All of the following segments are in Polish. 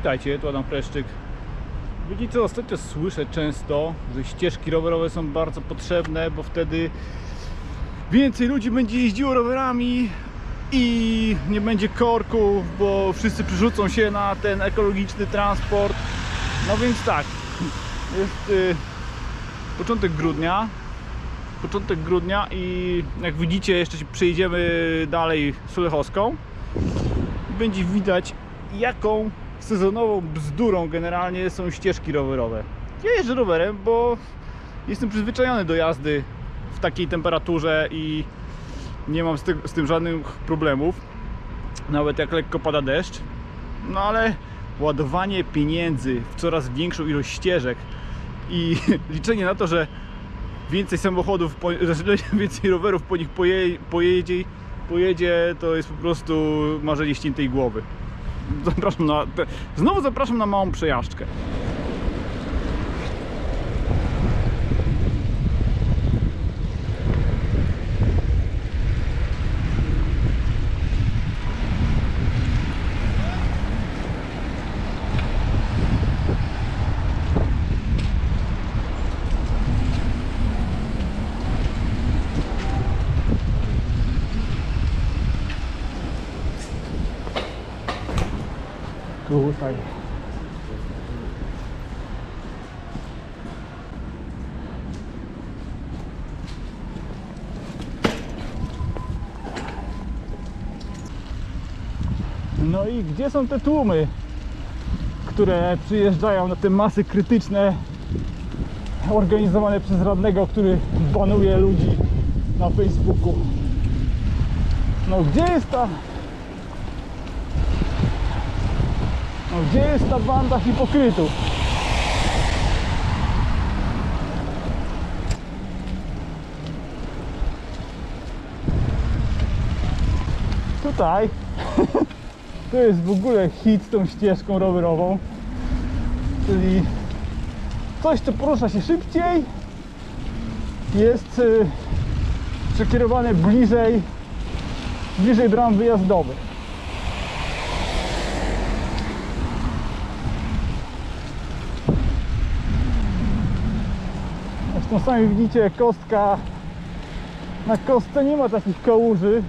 Witajcie, tu Adam Preszczyk. Wiecie ostatnio słyszę często, że ścieżki rowerowe są bardzo potrzebne, bo wtedy więcej ludzi będzie jeździło rowerami i nie będzie korków, bo wszyscy przerzucą się na ten ekologiczny transport. No więc tak, jest y, początek grudnia, początek grudnia i jak widzicie jeszcze się przejdziemy dalej Sulechowską będzie widać jaką sezonową bzdurą generalnie są ścieżki rowerowe. Ja jeżdżę rowerem, bo jestem przyzwyczajony do jazdy w takiej temperaturze i nie mam z, ty- z tym żadnych problemów. Nawet jak lekko pada deszcz. No ale ładowanie pieniędzy w coraz większą ilość ścieżek i liczenie na to, że więcej samochodów, po, więcej rowerów po nich poje, pojedzie, pojedzie, to jest po prostu marzenie ściętej głowy. Zapraszam na, znowu zapraszam na małą przejażdżkę. Tutaj. No i gdzie są te tłumy, które przyjeżdżają na te masy krytyczne organizowane przez radnego, który banuje ludzi na Facebooku? No gdzie jest ta gdzie jest ta banda hipokrytów? Tutaj. To jest w ogóle hit z tą ścieżką rowerową. Czyli coś co porusza się szybciej jest y, przekierowane bliżej bliżej bram wyjazdowych Zresztą sami widzicie kostka. Na kostce nie ma takich kałuży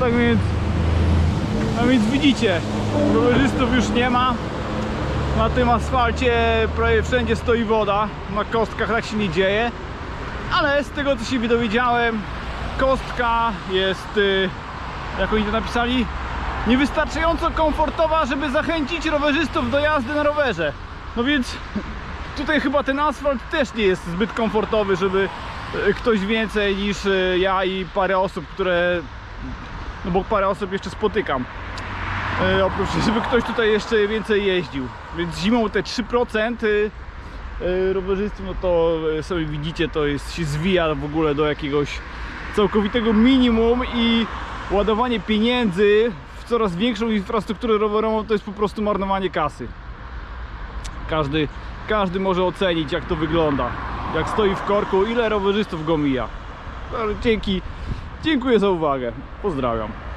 tak więc a więc widzicie rowerzystów już nie ma. Na tym asfalcie prawie wszędzie stoi woda na kostkach tak się nie dzieje. Ale z tego co się dowiedziałem kostka jest y, jak oni to napisali niewystarczająco komfortowa żeby zachęcić rowerzystów do jazdy na rowerze. No więc tutaj chyba ten asfalt też nie jest zbyt komfortowy żeby y, ktoś więcej niż y, ja i parę osób które no bo parę osób jeszcze spotykam. E, oprócz, żeby ktoś tutaj jeszcze więcej jeździł. Więc zimą te 3% y, y, rowerzystów, no to y, sobie widzicie, to jest, się zwija w ogóle do jakiegoś całkowitego minimum i ładowanie pieniędzy w coraz większą infrastrukturę rowerową to jest po prostu marnowanie kasy. Każdy, każdy może ocenić jak to wygląda. Jak stoi w korku, ile rowerzystów go mija. Dzięki, dziękuję za uwagę. Pozdrawiam.